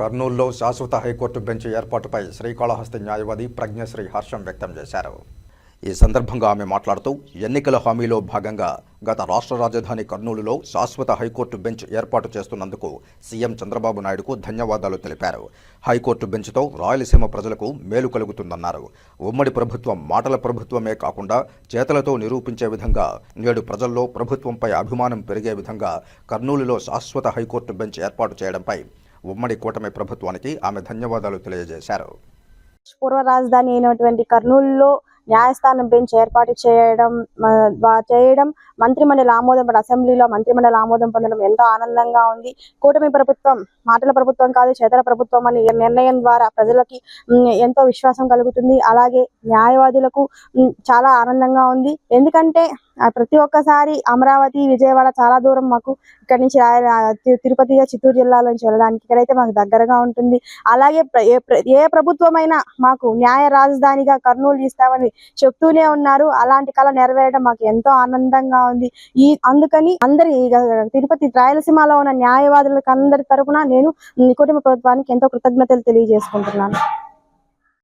కర్నూలులో శాశ్వత high court bench ఏర్పాటుపై శ్రీకాళహస్తి న్యాయవాది ప్రజ్ఞశ్రీ హర్షం వ్యక్తం చేశారు. ఈ సందర్భంగా ఆమె మాట్లాడుతూ ఎన్నికల హామీలో భాగంగా గత రాష్ట్ర రాజధాని కర్నూలులో శాశ్వత హైకోర్టు బెంచ్ ఏర్పాటు చేస్తున్నందుకు సీఎం చంద్రబాబు నాయుడుకు ధన్యవాదాలు తెలిపారు. హైకోర్టు బెంచ్తో రాయలసీమ ప్రజలకు మేలు కలుగుతుందన్నారు. ఉమ్మడి ప్రభుత్వం మాటల ప్రభుత్వమే కాకుండా చేతలతో నిరూపించే విధంగా నేడు ప్రజల్లో ప్రభుత్వంపై అభిమానం పెరిగే విధంగా కర్నూలులో శాశ్వత హైకోర్టు బెంచ్ ఏర్పాటు చేయడంపై ఉమ్మడి కూటమి ప్రభుత్వానికి ఆమె ధన్యవాదాలు తెలియజేశారు. పూర్వ రాజధాని అయినటువంటి కర్నూలులో న్యాయస్థానం బెంచ్ ఏర్పాటు చేయడం చేయడం మంత్రిమండలి ఆమోదం పొంద- అసెంబ్లీలో మంత్రిమండలి ఆమోదం పొందడం ఎంతో ఆనందంగా ఉంది. కూటమి ప్రభుత్వం మాటల ప్రభుత్వం కాదు చేతల ప్రభుత్వం అని నిర్ణయం ద్వారా ప్రజలకి ఎంతో విశ్వాసం కలుగుతుంది. అలాగే న్యాయవాదులకు చాలా ఆనందంగా ఉంది. ఎందుకంటే ప్రతి ఒక్కసారి అమరావతి విజయవాడ చాలా దూరం మాకు ఇక్కడి నుంచి తిరుపతిగా చిత్తూరు జిల్లాలో నుంచి వెళ్ళడానికి ఇక్కడైతే మాకు దగ్గరగా ఉంటుంది. అలాగే ఏ ప్ర- ఏ ప్రభుత్వమైనా మాకు న్యాయ రాజధానిగా కర్నూలు ఇస్తామని చెప్తూనే ఉన్నారు. అలాంటి కళ నెరవేరడం మాకు ఎంతో ఆనందంగా ఉంది. ఈ అందుకని అందరి తిరుపతి రాయలసీమలో ఉన్న న్యాయవాదులకు అందరి తరఫున నేను కుటుంబ ప్రభుత్వానికి ఎంతో కృతజ్ఞతలు తెలియజేసుకుంటున్నాను.